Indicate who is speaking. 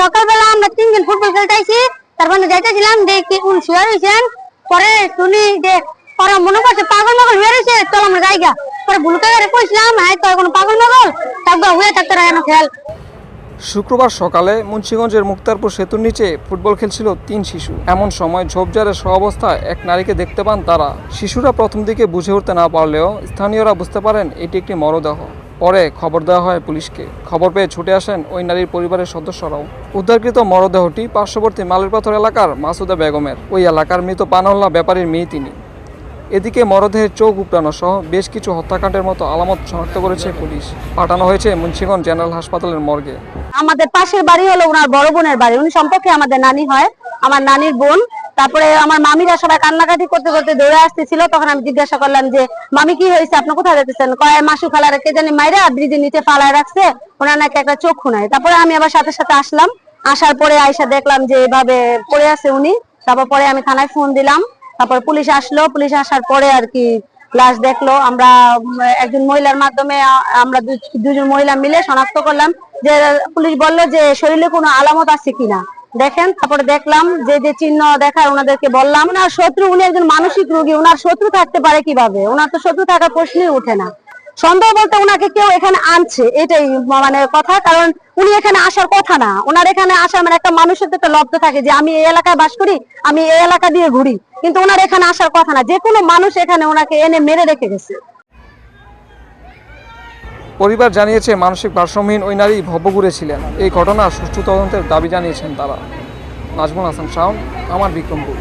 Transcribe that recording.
Speaker 1: সকালবেলা আমরা তিনজন ফুটবল খেলতে তারপরে যাইতেছিলাম দেখি উনি শুয়ে রয়েছেন পরে শুনি যে, ওরা মনে করছে পাগল মাগল হয়ে রয়েছে চল আমরা যাইগা পরে ভুলকে কইছিলাম হ্যাঁ তো কোনো পাগল মাগল? তারপর হয়ে থাকতে রাখেন খেয়াল
Speaker 2: শুক্রবার সকালে মুন্সিগঞ্জের মুক্তারপুর সেতুর নিচে ফুটবল খেলছিল তিন শিশু। এমন সময় ঝোপঝাড়ের অবস্থায় এক নারীকে দেখতে পান তারা। শিশুরা প্রথম দিকে বুঝে উঠতে না পারলেও স্থানীয়রা বুঝতে পারেন এটি একটি মরদেহ। পরে খবর দেওয়া হয় পুলিশকে। খবর পেয়ে ছুটে আসেন ওই নারীর পরিবারের সদস্যরাও। উদ্ধারকৃত মরদেহটি পার্শ্ববর্তী মালিরপাথর এলাকার মাসুদা বেগমের। ওই এলাকার মৃত পানহল্লা ব্যাপারীর মেয়ে তিনি। এদিকে মরদেহের চোখ উপড়ানো সহ বেশ কিছু হত্যাকাণ্ডের মতো আলামত শনাক্ত করেছে পুলিশ। পাঠানো হয়েছে মুন্সিগঞ্জ জেনারেল হাসপাতালের মর্গে।
Speaker 1: আমাদের পাশের বাড়ি হলো ওনার বড় বোনের বাড়ি। উনি সম্পর্কে আমাদের নানি হয়। আমার নানির বোন তারপরে আমার মামিরা সবাই কান্নাকাটি করতে করতে দৌড়ে আসতেছিল, তখন আমি জিজ্ঞাসা করলাম যে, মামি, কি হয়েছে? আপনি কোথায় যেতেছেন কয় মাসু খালার কে জানি মাইরা ব্রিজের নিচে ফালায় রাখছে, ওনার নাকি একটা চক্ষু নাই। তারপরে আমি আবার সাথে সাথে আসলাম। আসার পরে আইসা দেখলাম যে, এভাবে পড়ে আছে উনি। তারপর পরে আমি থানায় ফোন দিলাম। তারপর পুলিশ আসলো। পুলিশ আসার পরে আর কি লাশ দেখল। আমরা একজন মহিলার মাধ্যমে আমরা দুজন মহিলা মিলে শনাক্ত করলাম যে, পুলিশ বলল যে, শরীরে কোনো আলামত আছে কিনা? দেখেন, তারপরে দেখলাম যে যে চিহ্ন দেখায় ওনাদেরকে বললাম ওনার শত্রু, উনি একজন মানসিক রোগী ওনার শত্রু থাকতে পারে কীভাবে? ওনার তো শত্রু থাকার প্রশ্নই ওঠে না। সন্দেহ বলতে ওনাকে কেউ এখানে আনছে, এটাই মানে কথা, কারণ উনি এখানে আসার কথা না। ওনার এখানে আসার মানে একটা মানুষের তো একটা লব্ধ থাকে যে, আমি এই এলাকায় বাস করি, আমি এই এলাকা দিয়ে ঘুরি। কিন্তু ওনার এখানে আসার কথা না। যে কোনো মানুষ এখানে ওনাকে এনে মেরে রেখে গেছে।
Speaker 2: পরিবার জানিয়েছে, মানসিক ভারসাম্যহীন ওই নারী ভব্যগুড়ে ছিলেন। এই ঘটনা সুষ্ঠু তদন্তের দাবি জানিয়েছেন তারা। নাজমুল হাসান শাওন, আমার বিক্রমপুর।